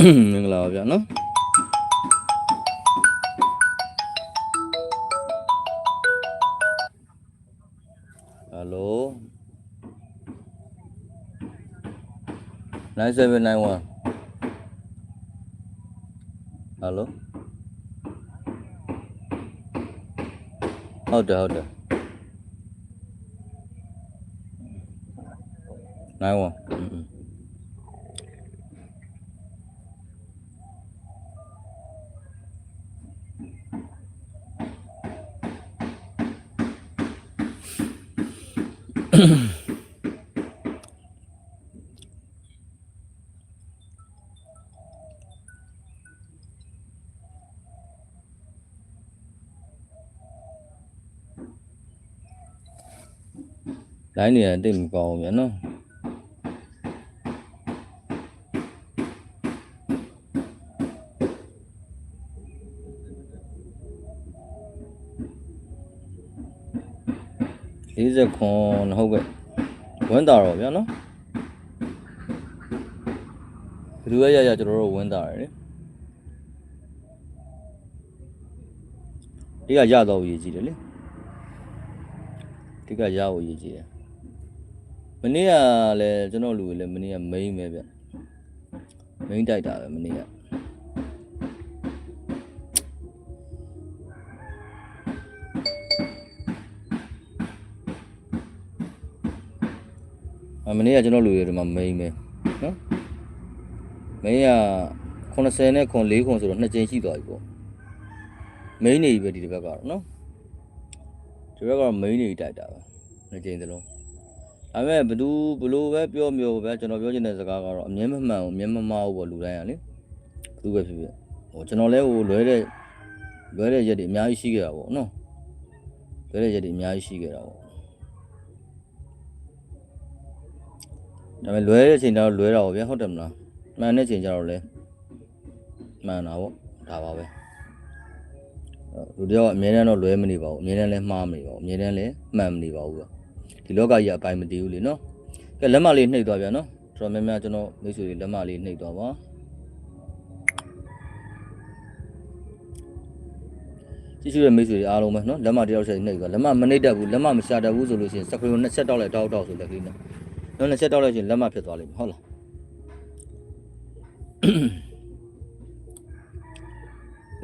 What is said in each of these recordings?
မင်္ဂလာပါဗျာနော်ဟယ်လို9791ဟယ် လိုဟုတ်တယ်ဟုတ်တယ်91อืมလိုင်းနေရတိတ်မကောင်းဘူးဗျာနော်40ခွန်ဟုတ်ကဲ့ဝင်းတာတော့ဗျာနော်ဘယ်သူရရရကျွန်တော်တို့ဝင်းတာရယ်လေဒီကရတော့ရည်ကြည့်တယ်လေဒီကရဖို့ရည်ကြည့်တယ် မနေ့ကလည်းကျွန်တော်လူတွေလည်းမနေ့က main ပဲဗျ main တိုက်တာပဲမနေ့ကအမနေ့ကကျွန်တော်လူတွေဒီမှာ main ပဲနော် main က80နဲ့ခွန်4ခွန်ဆိုတော့နှစ်ကြိမ်ရှိသွားပြီပေါ့ main နေပြီပဲဒီတစ်ဘက်ကတော့နော်ဒီဘက်ကတော့ main နေတိုက်တာပဲနှစ်ကြိမ်သလုံး ဒါပေမဲ့ဘသူဘလို့ပဲပြောမျိုးပဲကျွန်တော်ပြောချင်တဲ့စကားကတော့အမြဲမမှန်ဘူးအမြဲမမှားဘူးပေါ့လူတိုင်းကလေဘသူပဲဖြစ်ဖြစ်ဟိုကျွန်တော်လဲဟိုလွဲတဲ့လွဲတဲ့ရက်တွေအများကြီးရှိခဲ့တာပေါ့နော်လွဲတဲ့ရက်တွေအများကြီးရှိခဲ့တာပေါ့ဒါပေမဲ့လွဲတဲ့ချိန်ကျတော့လွဲတာပေါ့ဗျာဟုတ်တယ်မလားမှန်တဲ့ချိန်ကျတော့လဲမှန်တာပေါ့ဒါပါပဲအဲ့လူတယောက်ကအမြဲတမ်းတော့လွဲမနေပါဘူးအမြဲတမ်းလဲမှားမနေပါဘူးအမြဲတမ်းလဲမှန်မနေပါဘူးဗျ ဒီလောကကြီးအပိုင်းမတည်ဘူးလေနော်ကဲလက်မလေးနှိပ်သွားဗျာနော်တော်တော်များများကျွန်တော်မိတ်ဆွေတွေလက်မလေးနှိပ်သွားပါကြည့်ရှုတဲ့မိတ်ဆွေတွေအားလုံးပဲနော်လက်မတစ်ယောက်ချက်နှိပ်သွားလက်မမနှိပ်တတ်ဘူးလက်မမရှာတတ်ဘူးဆိုလို့ရှိရင်စကရီကိုနှစ်ချက်တောက်လိုက်တောက်တောက်ဆိုလက်ကလေးနော်နော်နှစ်ချက်တောက်လိုက်ချင်းလက်မဖြစ်သွားလိမ့်မယ်ဟုတ်လား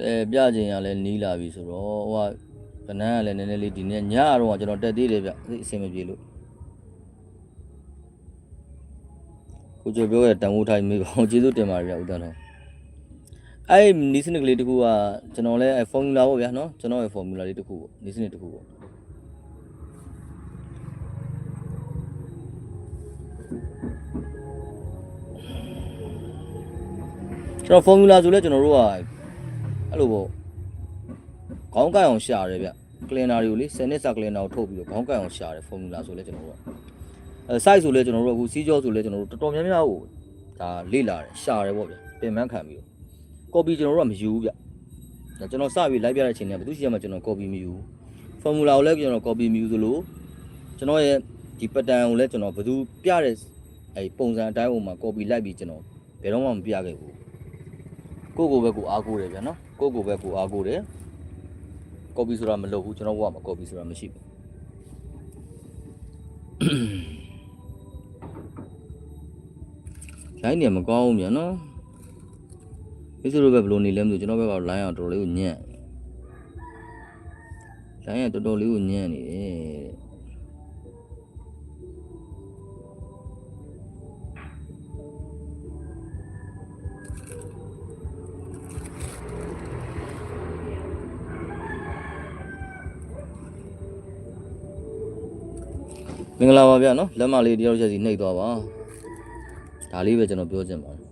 အဲပြခြင်းရလဲနီးလာပြီဆိုတော့ဟိုက ကနန်းကလည်းနည်းနည်းလေးဒီနေ့ညတော့ကျွန်တော်တက်သေးတယ်ဗျအဲ့အဆင်မပြေလို့ကိုကျော်ပြောရတန်ဖိုးထိုင်မေးပါဦးကျေးဇူးတင်ပါတယ်ဗျဦးတန်းတော်အဲ့နီးစနစ်ကလေးတစ်ခုကကျွန်တော်လဲအဲ့ formula ပေါ့ဗျာနော်ကျွန်တော်ရဲ့ formula လေးတစ်ခုပေါ့နီးစနစ်တစ်ခုပေါ့ကျွန်တော် formula ဆိုလဲကျွန်တော်တို့ကအဲ့လိုပေါ့ ခေါင်းကိုက်အောင်ရှာတယ်ဗျ cleaner တွေကိုလေ10နှစ်စာ cleaner ကိုထုတ်ပြီးတော့ခေါင်းကိုက်အောင်ရှာတယ် formula ဆိုလဲကျွန်တော်တို့ကအဲ site ဆိုလဲကျွန်တော်တို့ကအခုစီးကြောဆိုလဲကျွန်တော်တို့တော်တော်များများကိုဒါလေ့လာတယ်ရှာတယ်ပေါ့ဗျပြင်ပန်းခံပြီးတော့ copy ကျွန်တော်တို့ကမယူဘူးဗျဒါကျွန်တော်စပြီး live ပြတဲ့အချိန်ကဘယ်သူရှိမှကျွန်တော် copy မယူဘူး formula ကိုလည်းကျွန်တော် copy မယူသလိုကျွန်တော်ရဲ့ဒီ pattern ကိုလည်းကျွန်တော်ဘယ်သူပြတဲ့အဲပုံစံအတိုင်းပုံမှာ copy လိုက်ပြီးကျွန်တော်ဘယ်တော့မှမပြခဲ့ဘူးကိုယ့်ကိုယ်ပဲကိုယ်အားကိုးတယ်ဗျာနော်ကိုယ့်ကိုယ်ပဲကိုယ်အားကိုးတယ် ကော်ပီဆိုတာမလုပ်ဘူးကျွန်တော်ဘုရားမှာကော်ပီဆိုတာမရှိဘူးလိုင်းနေမကောင်းဘူးဗျာနော်ဒီဆိုတော့ပဲဘယ်လိုနေလဲမသိဘူးကျွန်တော်ဘက်ကလိုင်းအောင်တော်တော်လေးကိုညံ့လိုင်းကတော်တော်လေးကိုညံ့နေတယ် င်္ဂလာပါဗျာနော်လက်မလေးတယောက်ချက်စီနှိပ်သွားပါဒါလေးပဲကျွန်တော်ပြောချင်ပါတယ်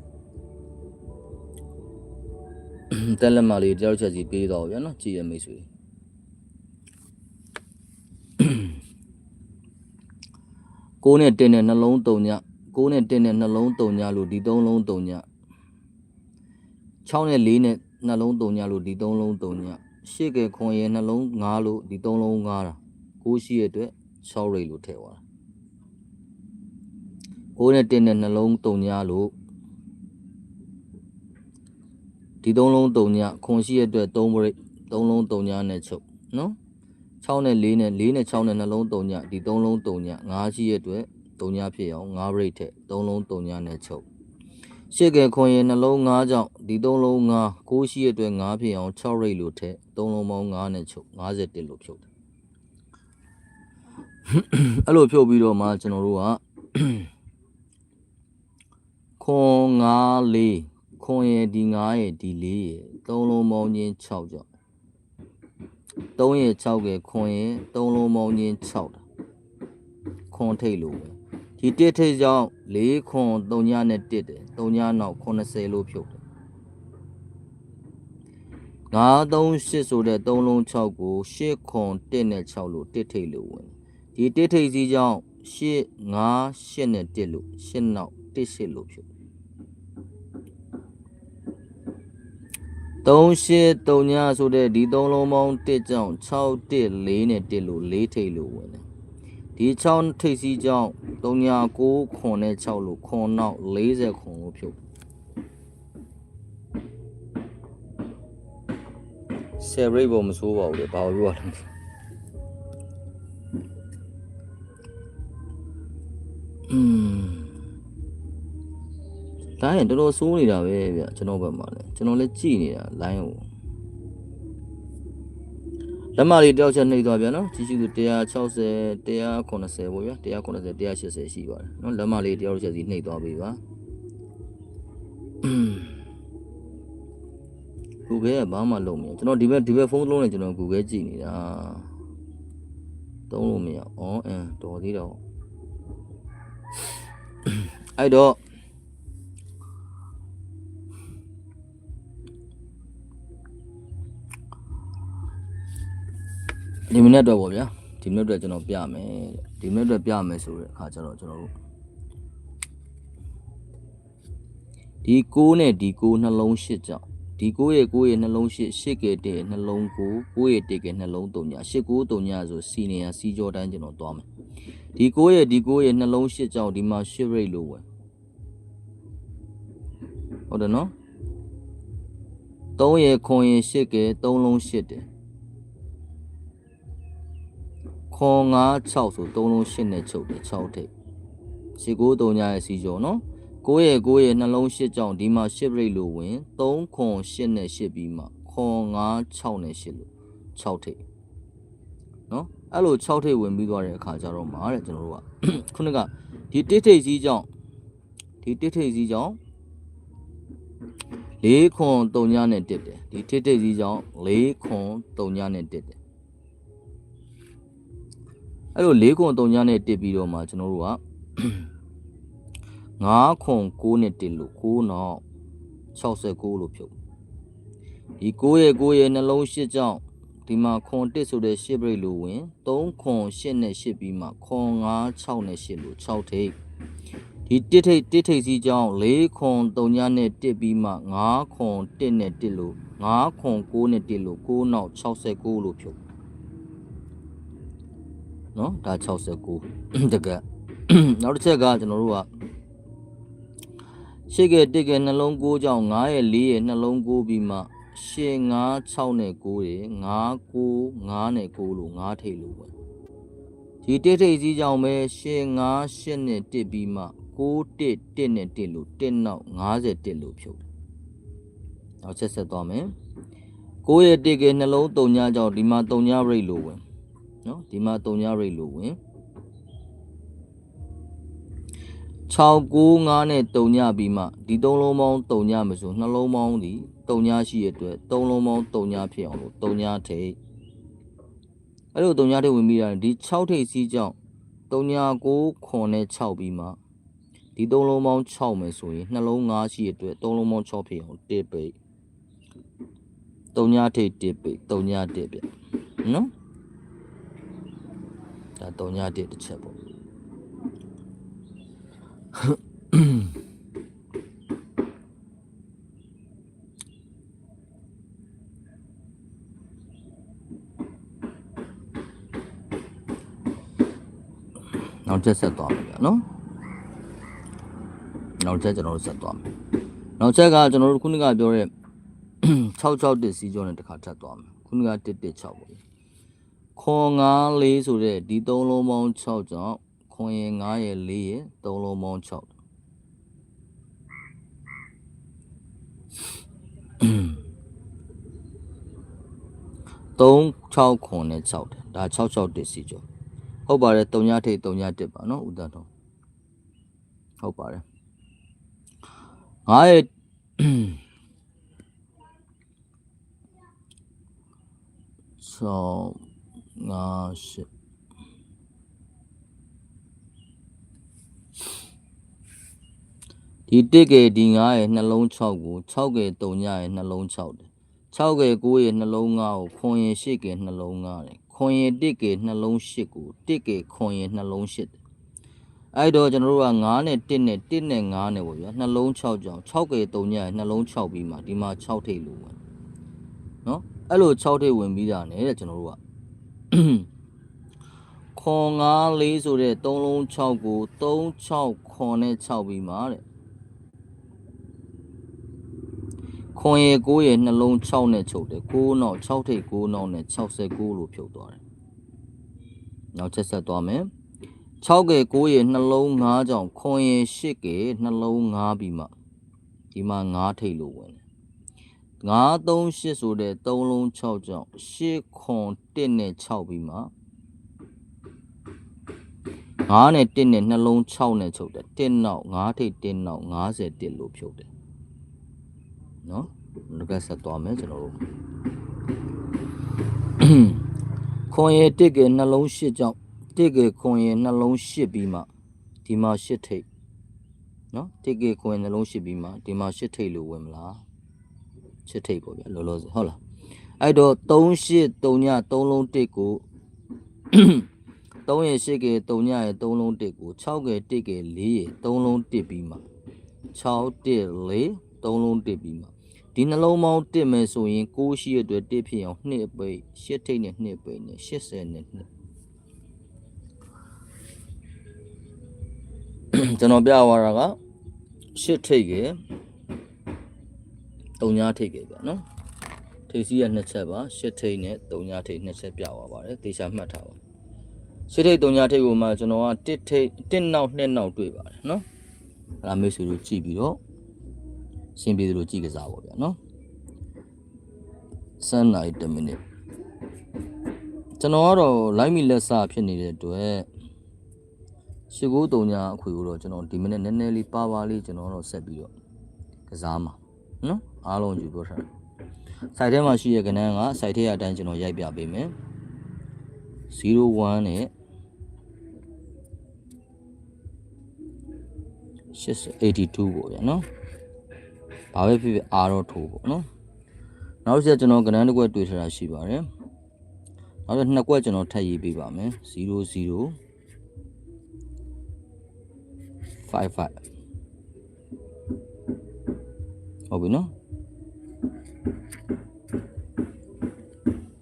တက်လက်မလေးတယောက်ချက်စီပေးတော့ဗျာနော်ကြည်ရမိတ်ဆွေကိုးနဲ့တင်းနဲ့နှလုံးတုံညကိုးနဲ့တင်းနဲ့နှလုံးတုံညလို့ဒီသုံးလုံးတုံည6နဲ့4နဲ့နှလုံးတုံညလို့ဒီသုံးလုံးတုံညရှေ့ကခွန်ရဲနှလုံး9လို့ဒီသုံးလုံး9တာကိုးရှိရတဲ့6ရိတ်လို့ထည့်သွားတာ ကိုးနဲ့တင်းနဲ့နှလုံးတုံညာလို့ဒီသုံးလုံးတုံညခွန်ရှိရအတွက်3 break 3လုံးတုံညနဲ့ချုပ်နော်6နဲ့4နဲ့4နဲ့6နဲ့နှလုံးတုံညဒီ3လုံးတုံည5ရှိရအတွက်တုံညဖြစ်အောင်5 break ထက်3လုံးတုံညနဲ့ချုပ်ရှစ်ကဲခွန်ရင်နှလုံး5ကြောင့်ဒီ3လုံး5 6ရှိရအတွက်5ဖြစ်အောင်6 break လို့ထက်3လုံးပေါင်း5နဲ့ချုပ်51လို့ဖြုတ်တယ်အဲ့လိုဖြုတ်ပြီးတော့မှကျွန်တော်တို့က ခွန်9လေးခွန်ရဲ့ဒီ9ရဲ့ဒီ4ရဲ့သုံးလုံးပေါင်းချင်း6ကြောင့်3ရဲ့6ရဲ့ခွန်ရဲ့သုံးလုံးပေါင်းချင်း6တာခွန်ထိတ်လို့ပဲဒီတစ်ထိတ်ကြောင့်4ခွန်3ညနဲ့တစ်တယ်3ညနောက်80လို့ဖြုတ်တယ်9 3 8ဆိုတဲ့3လုံး6ကို8ခွန်1နဲ့6လို့တစ်ထိတ်လို့ဝင်ဒီတစ်ထိတ်စီကြောင့်8 9 8နဲ့တစ်လို့8နောက်1 8လို့ဖြုတ် 3839ညဆိုတဲ့ဒီသုံးလုံးပေါင်း1ကြောင့်614နဲ့1လို့4ထိပ်လို့ဝင်တယ်ဒီ6ထိပ်စီးကြောင့်39ခွန်နဲ့6လို့ခွန်နောက်40ခွန်လို့ဖြုတ်ဆယ်ရိတ်ပေါ်မစိုးပါဘူးလေဘာလို့ပြောရလဲอืม လိုင်းရင်တော်တော်ဆိုးနေတာပဲဗျကျွန်တော်ဘက်မှာလည်းကျွန်တော်လည်းကြည်နေတာလိုင်းကိုလက်မလေးတယောက်ချက်နှိပ်သွားပြန်နော်ကြီးစု160 190ပေါ့ဗျာ190 180ရှိပါတယ်နော်လက်မလေးတယောက်ချက်စီနှိပ်သွားပြီပါကူပဲဘာမှလုံးမရကျွန်တော်ဒီဘက်ဒီဘက်ဖုန်းလုံးနဲ့ကျွန်တော်ကူပဲကြည့်နေတာသုံးလို့မရအော်အင်းတော်သေးတော့အဲ့တော့ ဒီမိနစ်တော့ဗောဗျာဒီမိနစ်တော့ကျွန်တော်ပြမယ်ဒီမိနစ်တော့ပြမယ်ဆိုတဲ့အခါကျတော့ကျွန်တော်တို့ဒီ6နဲ့ဒီ6နှလုံး8ကြောင့်ဒီ6ရဲ့6ရဲ့နှလုံး8 8ကဲတဲ့နှလုံး9 9ရဲ့1ကဲနှလုံး3ညာ8 9 3ညာဆိုစီနေရစီကြောတိုင်းကျွန်တော်သွားမယ်ဒီ6ရဲ့ဒီ6ရဲ့နှလုံး8ကြောင့်ဒီမှာ8 rate လို့ဝင်ဟုတ်တယ်နော်3ရဲ့ခွန်ရဲ့8ကဲ3လုံး8တယ် ခွန်9 6ဆို3လုံး8နဲ့ချုပ်တယ်6ထိပ်ရှစ်ကို3ညရဲ့စီကျော်နော်9ရဲ့9ရဲ့နှလုံး8ကြောင့်ဒီမှာ10 rate လို့ဝင်3ခွန်8နဲ့8ပြီးမှခွန်9 6နဲ့8လို့6ထိပ်နော်အဲ့လို6ထိပ်ဝင်ပြီးသွားတဲ့အခါကျတော့မှာတဲ့ကျွန်တော်တို့ကခုနကဒီတစ်ထိပ်စီးကြောင့်ဒီတစ်ထိပ်စီးကြောင့်၄ခွန်3ညနဲ့တက်တယ်ဒီတစ်ထိပ်စီးကြောင့်၄ခွန်3ညနဲ့တက်တယ် အဲ့လို၄ခွန်3ညနဲ့တစ်ပြီးတော့မှကျွန်တော်တို့က9ခွန်9နဲ့တစ်လို့9နောက်69လို့ဖြုတ်ဒီ9ရဲ့9ရဲ့နှလုံး8ကြောင့်ဒီမှာခွန်1ဆိုတဲ့8ပြိတ်လို့ဝင်3ခွန်8နဲ့8ပြီးမှခွန်9 6နဲ့8လို့6ထိပ်ဒီတစ်ထိပ်တစ်ထိပ်စီကြောင့်4ခွန်3ညနဲ့တစ်ပြီးမှ9ခွန်1နဲ့တစ်လို့9ခွန်9နဲ့တစ်လို့9နောက်69လို့ဖြုတ် နော်ဒါ69တကက်နောက်တစ်ချက်ကကျွန်တော်တို့ကရှေ့ကတစ်ကနှလုံး9ကြောင့်9ရဲ့4ရဲ့နှလုံး9ပြီးမှရှေ့9 6နဲ့9ရဲ့9 9 9နဲ့9လို့9ထိပ်လို့ပဲဒီတစ်ထိပ်စီးကြောင့်ပဲရှေ့9 8နဲ့တစ်ပြီးမှ9တစ်တစ်နဲ့တစ်လို့တစ်နောက်50တစ်လို့ဖြုတ်တယ်နောက်ချက်ဆက်သွားမယ်9ရဲ့တစ်ကနှလုံး3ညကြောင့်ဒီမှာ3ည rate လို့ဝင် နော်ဒီမှာ3ည rate လို့ဝင်695နဲ့3ညပြီးမှဒီ3လုံးပေါင်း3ညမဆိုနှလုံးပေါင်းဒီ3ညရှိရတဲ့အတွက်3လုံးပေါင်း3ညဖြစ်အောင်လို့3ညထိပ်အဲ့လို3ညထိပ်ဝင်ပြီးတာဒီ6ထိပ်စီးကြောင့်3ည9ခွန်နဲ့6ပြီးမှဒီ3လုံးပေါင်း6မယ်ဆိုရင်နှလုံး9ရှိရတဲ့အတွက်3လုံးပေါင်း6ဖြစ်အောင်တစ်ပိတ်3ညထိပ်တစ်ပိတ်3ညတစ်ပြနော် ဒါတုံညတစ်တစ်ချက်ပေါ့နောက်ချက်ဆက်သွားမယ်ဗျာနော်နောက်ချက်ကျွန်တော်တို့ဆက်သွားမယ်နောက်ချက်ကကျွန်တော်တို့ခုနကပြောတဲ့661စီကျော်နဲ့တစ်ခါထပ်သွားမယ်ခုနက116ပေါ့ ခွန်9လေးဆိုတဲ့ဒီ3လုံးပေါင်း6ကြောင့်ခွန်ရင်9ရဲ့4ရဲ့3လုံးပေါင်း6 36ခွန်နဲ့6တယ်ဒါ661စီကျော်ဟုတ်ပါတယ်3ညထိပ်3ညတစ်ပါနော်ဦးတန်းတော်ဟုတ်ပါတယ်ငါရဲ့ဆော ငါရှစ်ဒီတစ်ကဲဒီ9ရဲ့နှလုံး6ကို6ကဲ3ညရဲ့နှလုံး6တယ်6ကဲ9ရဲ့နှလုံး9ကိုခွန်ရင်8ကဲနှလုံး9တယ်ခွန်ရင်တစ်ကဲနှလုံး8ကိုတစ်ကဲခွန်ရင်နှလုံး8တယ်အဲ့တော့ကျွန်တော်တို့က9နဲ့1နဲ့1နဲ့9နဲ့ပေါ့ဗျာနှလုံး6ကြောင်6ကဲ3ညရဲ့နှလုံး6ပြီးမှဒီမှာ6ထိပ်လို့ဝင်နော်အဲ့လို6ထိပ်ဝင်ပြီးတာ ਨੇ တဲ့ကျွန်တော်တို့က ခွန်9လေးဆိုတဲ့3လုံး6ကို36ခွန်နဲ့6ပြီးမှတဲ့ခွန်ရေ9ရေနှလုံး6နဲ့ချုပ်တယ်9နောက်6ထိပ်9နောက်နဲ့69လို့ဖြုတ်သွားတယ်နောက်ချက်ဆက်သွားမယ်6ကေ9ရေနှလုံး9ကြောင့်ခွန်ရေ8ကေနှလုံး9ပြီးမှဒီမှာ9ထိပ်လို့ဝင်တယ် 9 3 8ဆိုတဲ့3လုံး6ကြောင့်8ခွန်1နဲ့6ပြီးမှ9နဲ့1နဲ့နှလုံး6နဲ့ချုပ်တယ်1နောက်9ထိပ်1နောက်51လို့ဖြုတ်တယ်နော်ငါကဆက်သွားမယ်ကျွန်တော်တို့ခွန်ရတစ်ကေနှလုံး8ကြောင့်တစ်ကေခွန်ရနှလုံး8ပြီးမှဒီမှာ8ထိပ်နော်တစ်ကေခွန်ရနှလုံး8ပြီးမှဒီမှာ8ထိပ်လို့ဝင်မလား 8ထိပ်ပေါ့ဗျာလောလောဆယ်ဟုတ်လားအဲ့တော့38 3ည3လုံးတစ်ကို3ရ8ကေ3ညရ3လုံးတစ်ကို6ကေ1ကေ4ရ3လုံးတစ်ပြီးမှ6 1 4 3လုံးတစ်ပြီးမှဒီနှလုံးပေါင်းတစ်မယ်ဆိုရင်6ရှိရအတွက်တစ်ဖြစ်အောင်2ပိတ်8ထိပ်နဲ့2ပိတ်နဲ့80နဲ့2ကျွန်တော်ပြသွားတာက8ထိပ်က 3ညထိပ်ကဗျာနော်ထိပ်စီးရ2ချက်ပါ8ထိပ်နဲ့3ညထိပ်2ချက်ပြသွားပါတယ်တေချာမှတ်ထားပါ8ထိပ်3ညထိပ်ကိုမှကျွန်တော်က1ထိပ်1နောက်2နောက်တွေ့ပါတယ်နော်အဲ့ဒါမျိုးဆိုလို့ကြည့်ပြီးတော့ရှင်းပြသလိုကြည့်ကစားပါဗျာနော်7နိုင်1မိနစ်ကျွန်တော်ကတော့ live မီလက်စာဖြစ်နေတဲ့အတွက်ရှိကိုးတုံညာအခွေကိုတော့ကျွန်တော်ဒီမိနစ်နည်းနည်းလေးပါပါလေးကျွန်တော်တော့ဆက်ပြီးတော့ကစားမှာ နော်အားလုံးကြည့်ပြောထားတယ်စိုက်ထဲမှာရှိရဲ့ကဏ္ဍကစိုက်ထဲအတိုင်းကျွန်တော်ရိုက်ပြပေးမယ်01နဲ့82ပေါ့ဗျာနော်ဘာပဲဖြစ်ဖြစ်အားတော့ထိုးပေါ့နော်နောက်ဆက်ကျွန်တော်ကဏ္ဍတစ်ခွက်တွေ့ထားတာရှိပါတယ်နောက်ဆက်နှစ်ခွက်ကျွန်တော်ထပ်ရေးပေးပါမယ်00 55 ဟုတ်ပြီနော်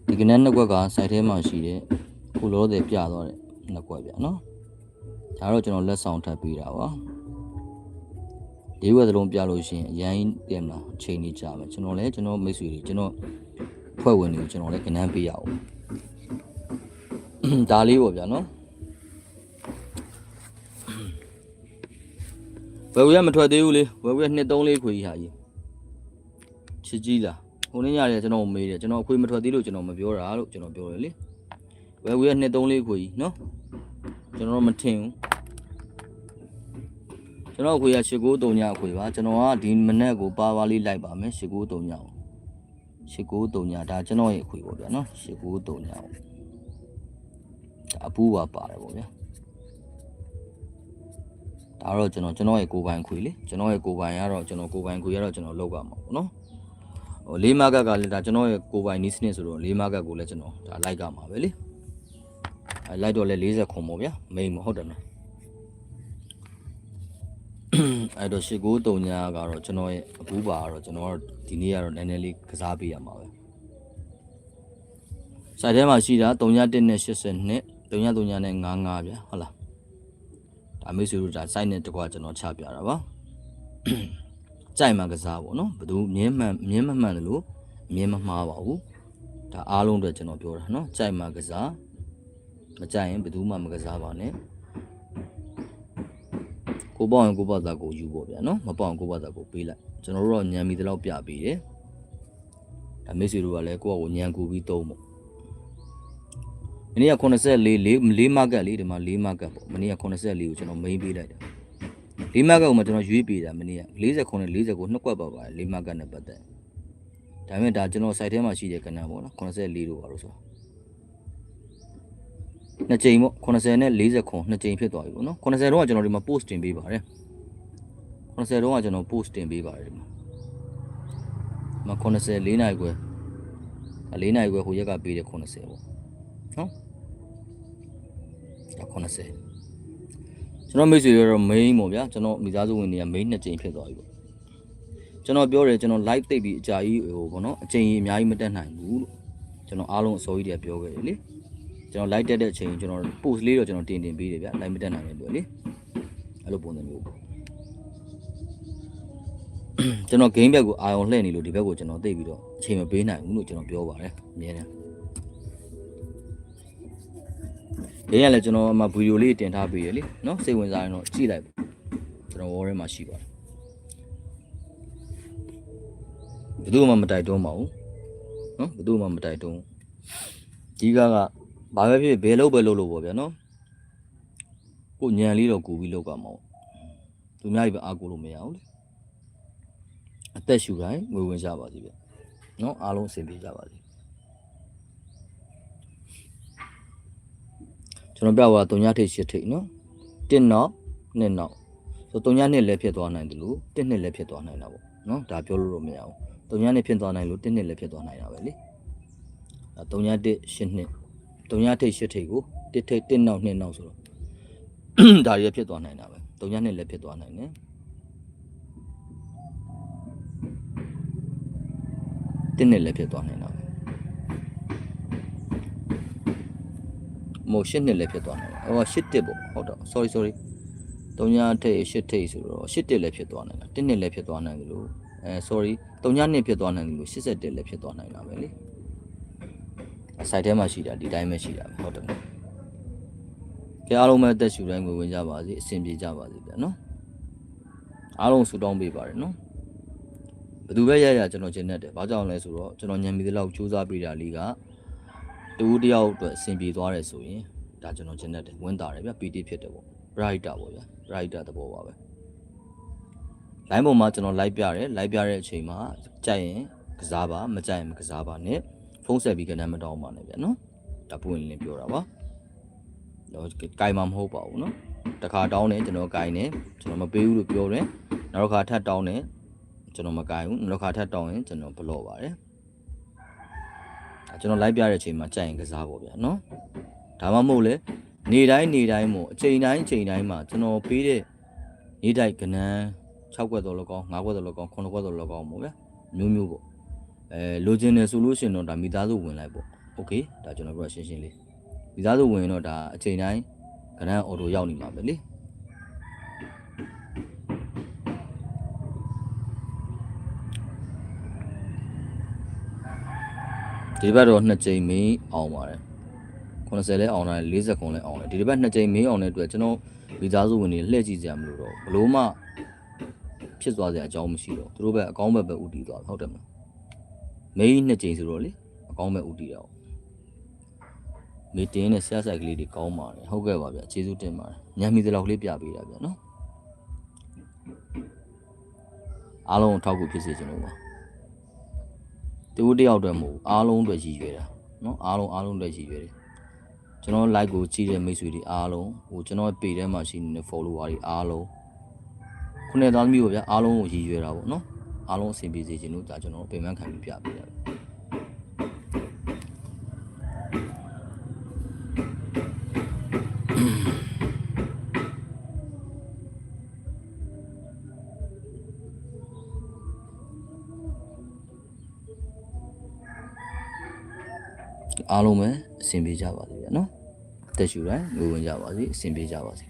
ဒီကနန်းနှစ်ကွက်ကစိုက်ထဲမှာရှိတဲ့ခုလောတဲ့ပြသွားတဲ့နှစ်ကွက်ဗျာနော်ဒါတော့ကျွန်တော်လက်ဆောင်ထပ်ပေးတာပါလေးဝက်သလုံးပြလို့ရှိရင်အရင်တင်မလားအချိန်ကြီးကြာမယ်ကျွန်တော်လည်းကျွန်တော်မိတ်ဆွေတွေကျွန်တော်ဖွဲ့ဝင်တွေကိုကျွန်တော်လည်းကနန်းပေးရအောင်ဒါလေးပေါ့ဗျာနော်ဝယ်ဝယ်မထွက်သေးဘူးလေဝယ်ဝယ်နှစ်သုံးလေးခွေကြီးဟာကြီး ချစ်ကြီးလားဟိုနေ့ညရဲကျွန်တော်မေးတယ်ကျွန်တော်အခွေမထွက်သေးလို့ကျွန်တော်မပြောတာလို့ကျွန်တော်ပြောတယ်လေဝယ်ဝယ်နှစ်သုံးလေးခွေကြီးနော်ကျွန်တော်မထင်ဘူးကျွန်တော်အခွေက89ညအခွေပါကျွန်တော်ကဒီမနေ့ကိုပါပါလေးလိုက်ပါမယ်89ညကို89ညဒါကျွန်တော်ရဲ့အခွေပေါ့ဗျာနော်89ညကိုဒါအပူပါပါတယ်ပေါ့ဗျာဒါတော့ကျွန်တော်ကျွန်တော်ရဲ့ကိုယ်ပိုင်ခွေလေကျွန်တော်ရဲ့ကိုယ်ပိုင်ကတော့ကျွန်တော်ကိုယ်ပိုင်ခွေကတော့ကျွန်တော်လောက်ပါမှာပေါ့နော် ဟိုလေးမကတ်ကလည်းဒါကျွန်တော်ရဲ့ကိုယ်ပိုင်နီးစနစ်ဆိုတော့လေးမကတ်ကိုလည်းကျွန်တော်ဒါလိုက်ကမှာပဲလေအဲလိုက်တော့လဲ40ခွန်ပေါ့ဗျာမိန်မဟုတ်တယ်နော်အဲ့တော့ရှစ်ကိုတုံညာကတော့ကျွန်တော်ရဲ့အပူပါကတော့ကျွန်တော်ကတော့ဒီနေ့ကတော့နည်းနည်းလေးကစားပေးရမှာပဲစိုက်ထဲမှာရှိတာ3ည1နဲ့80နဲ့3ည3ညနဲ့95ဗျာဟုတ်လားဒါမိတ်ဆွေတို့ဒါ site နဲ့တကွာကျွန်တော်ချပြတာပါ ကြိုက်မှကစားပေါ့နော်ဘယ်သူမြင်းမှန်မြင်းမမှန်တယ်လို့မြင်းမမှားပါဘူးဒါအားလုံးအတွက်ကျွန်တော်ပြောတာနော်ကြိုက်မှကစားမကြိုက်ရင်ဘယ်သူမှမကစားပါနဲ့ကိုပေါ့ရင်ကိုပေါ့သားကိုယူပေါ့ဗျာနော်မပေါ့ရင်ကိုပေါ့သားကိုပေးလိုက်ကျွန်တော်တို့တော့ညံမီတလောက်ပြပေးတယ်ဒါမိတ်ဆွေတို့ကလည်းကိုယ့်အကိုညံကူပြီးသုံးပေါ့မနေ့က84လေး၄မကတ်လေးဒီမှာ၄မကတ်ပေါ့မနေ့က84ကိုကျွန်တော်မိန်ပေးလိုက်တာ လေးမကကိုမှကျွန်တော်ရွေးပေးတာမနေ့က49နဲ့49နှစ်ကွက်ပါပါတယ်လေးမကနဲ့ပတ်သက်ဒါပေမဲ့ဒါကျွန်တော် site ထဲမှာရှိတဲ့ကဏ္ဍပေါ့နော်84လို့ပါလို့ဆိုနှစ်ကြိမ်ပေါ့80နဲ့49နှစ်ကြိမ်ဖြစ်သွားပြီပေါ့နော်80တော့ကကျွန်တော်ဒီမှာ post တင်ပေးပါတယ်80တော့ကကျွန်တော် post တင်ပေးပါတယ်ဒီမှာဒီမှာ80 4နိုင်ခွဲ4နိုင်ခွဲဟိုရက်ကပေးတယ်80ပေါ့နော်ဒါ80 ကျွန်တော်မိတ်ဆွေတွေတော့ main ပေါ့ဗျာကျွန်တော်မိသားစုဝင်တွေက main နှစ်ကြိမ်ဖြစ်သွားပြီပေါ့ကျွန်တော်ပြောတယ်ကျွန်တော် live သိပ်ပြီးအကြာကြီးဟိုပေါ့နော်အချိန်ကြီးအများကြီးမတက်နိုင်ဘူးလို့ကျွန်တော်အားလုံးအစိုးရတွေကပြောခဲ့တယ်လေကျွန်တော် live တက်တဲ့အချိန်ကျွန်တော် post လေးတော့ကျွန်တော်တင်တင်ပေးတယ်ဗျာ live မတက်နိုင်တဲ့အတွက်လေအဲ့လိုပုံစံမျိုးပေါ့ကျွန်တော် game ဘက်ကိုအာရုံလှည့်နေလို့ဒီဘက်ကိုကျွန်တော်သိပ်ပြီးတော့အချိန်မပေးနိုင်ဘူးလို့ကျွန်တော်ပြောပါတယ်အမြဲတ မ်းဒီရလည်းကျွန်တော်အမှဗီဒီယိုလေးတင်ထားပေးရလေနော်စိတ်ဝင်စားရင်တော့ကြည့်လိုက်ကျွန်တော်ဝေါ်ထဲမှာရှိပါတယ်ဘယ်သူမှမတိုက်တွန်းပါဘူးနော်ဘယ်သူမှမတိုက်တွန်းဒီကကဘာပဲဖြစ်ဖြစ်ဘယ်လို့ပဲလုပ်လို့ပေါ့ဗျာနော်ကိုညံလေးတော့ကူပြီးလောက်ကမှာပေါ့သူများကြီးပဲအားကိုလို့မရဘူးလေအသက်ရှူတိုင်းငွေဝင်ကြပါစီဗျနော်အားလုံးအဆင်ပြေကြပါစီ ကျွန်တော်ပြပါတုံညထိတ်ရှစ်ထိတ်နော်တစ်နောက်နှစ်နောက်ဆိုတုံညနှစ်လည်းဖြစ်သွားနိုင်တယ်လို့တစ်နှစ်လည်းဖြစ်သွားနိုင်တာပေါ့နော်ဒါပြောလို့တော့မရဘူးတုံညနှစ်ဖြစ်သွားနိုင်လို့တစ်နှစ်လည်းဖြစ်သွားနိုင်တာပဲလေအဲတုံညတစ်ရှစ်နှစ်တုံညထိတ်ရှစ်ထိတ်ကိုတစ်ထိတ်တစ်နောက်နှစ်နောက်ဆိုတော့ဒါတွေဖြစ်သွားနိုင်တာပဲတုံညနှစ်လည်းဖြစ်သွားနိုင်တယ်တစ်နှစ်လည်းဖြစ်သွားနိုင်တာပဲ မို့ရှစ်နှစ်လည်းဖြစ်သွားနိုင်တယ်ဟောရှစ်တစ်ပေါ့ဟုတ်တော့ sorry sorry တုံညထိတ်ရှစ်ထိတ်ဆိုတော့ရှစ်တစ်လည်းဖြစ်သွားနိုင်တာတစ်နှစ်လည်းဖြစ်သွားနိုင်တယ်လို့အဲ sorry တုံညနှစ်ဖြစ်သွားနိုင်တယ်လို့81လည်းဖြစ်သွားနိုင်တာပဲလေအဆိုင်ထဲမှာရှိတာဒီတိုင်းပဲရှိတာပဲဟုတ်တယ်မို့ကဲအားလုံးပဲအသက်ရှူတိုင်းငွေဝင်ကြပါစေအဆင်ပြေကြပါစေဗျာနော်အားလုံးဆူတောင်းပေးပါရနော်ဘယ်သူပဲရရကျွန်တော်ကျင်တတ်တယ်ဘာကြောင့်လဲဆိုတော့ကျွန်တော်ညံမီတဲ့လောက်စူးစမ်းပေးတာလေးက တဦးတယောက်အတွက်အဆင်ပြေသွားတယ်ဆိုရင်ဒါကျွန်တော်ကျင့်တတ်တယ်ဝင်းတာတယ်ဗျပီတိဖြစ်တယ်ပေါ့ brighter ပေါ့ဗျ brighter သဘောပါပဲလိုင်းပေါ်မှာကျွန်တော်လိုက်ပြတယ်လိုက်ပြတဲ့အချိန်မှာကြိုက်ရင်ကစားပါမကြိုက်ရင်မကစားပါနဲ့ဖုန်းဆက်ပြီးကနမ်းမတောင်းပါနဲ့ဗျနော်ဒါပွင့်လင်းပြောတာပါတော့ကင်မှာမဟုတ်ပါဘူးနော်တခါတောင်းတယ်ကျွန်တော်ကင်တယ်ကျွန်တော်မပေးဘူးလို့ပြောတယ်နောက်တစ်ခါထပ်တောင်းတယ်ကျွန်တော်မကင်ဘူးနောက်တစ်ခါထပ်တောင်းရင်ကျွန်တော်ဘလော့ပါတယ် ကျွန်တော်လိုက်ပြတဲ့အချိန်မှာကြိုက်ရင်ကစားပေါ့ဗျာเนาะဒါမှမဟုတ်လေနေတိုင်းနေတိုင်းမို့အချိန်တိုင်းအချိန်တိုင်းမှာကျွန်တော်ပေးတဲ့နေတိုက်ကနန်း6ခွက်တော်လောက်ကောင်း9ခွက်တော်လောက်ကောင်း9ခွက်တော်လောက်ကောင်းပေါ့ဗျာမျိုးမျိုးပေါ့အဲလိုချင်တယ်ဆိုလို့ရှိရင်တော့ဒါမိသားစုဝင်လိုက်ပေါ့โอเคဒါကျွန်တော်ပြောရှင်းရှင်းလေး ဒီသားစုဝင်ရင်တော့ဒါအချိန်တိုင်းကရန်အော်တိုရောက်နေမှာပဲလေ ဒီဘက်တော့နှစ်ကြိမ်မင်းအောင်ပါတယ်90လဲအောင်တယ်40ခုလဲအောင်တယ်ဒီတစ်ဘက်နှစ်ကြိမ်မင်းအောင်တဲ့အတွက်ကျွန်တော်ဗီဇာစုဝင်တွေလှည့်ကြည့်ကြမလို့တော့ဘလို့မှဖြစ်သွားစရာအကြောင်းမရှိတော့သူတို့ဘက်အကောင်းဘက်ပဲဥတီသွားဟုတ်တယ်မလားမင်းနှစ်ကြိမ်ဆိုတော့လေအကောင်းဘက်ဥတီတော့မေတင်းနဲ့ဆရာဆိုင်ကလေးတွေကောင်းပါတယ်ဟုတ်ကဲ့ပါဗျကျေးဇူးတင်ပါတယ်ညံမီတလောက်ကလေးပြပေးတာဗျနော်အားလုံးထောက်ကူဖြစ်စေချင်လို့ပါ တူတယောက်တည်းမဟုတ်အားလုံးအတွက်ရည်ရွယ်တာနော်အားလုံးအားလုံးအတွက်ရည်ရွယ်တယ်ကျွန်တော် like ကိုကြည့်တဲ့မိတ်ဆွေတွေအားလုံးဟိုကျွန်တော် page ထဲမှာရှိနေတဲ့ follower တွေအားလုံးခုနှစ်သားသမီးကိုဗျအားလုံးကိုရည်ရွယ်တာပေါ့နော်အားလုံးအဆင်ပြေစေချင်လို့ဒါကျွန်တော်ပြင်ပန်းခံပြီးပြပေးတာ အားလုံးပဲအဆင်ပြေကြပါစေဗျာနော်တက်ရှူတိုင်းငွေဝင်ကြပါစေအဆင်ပြေကြပါစေ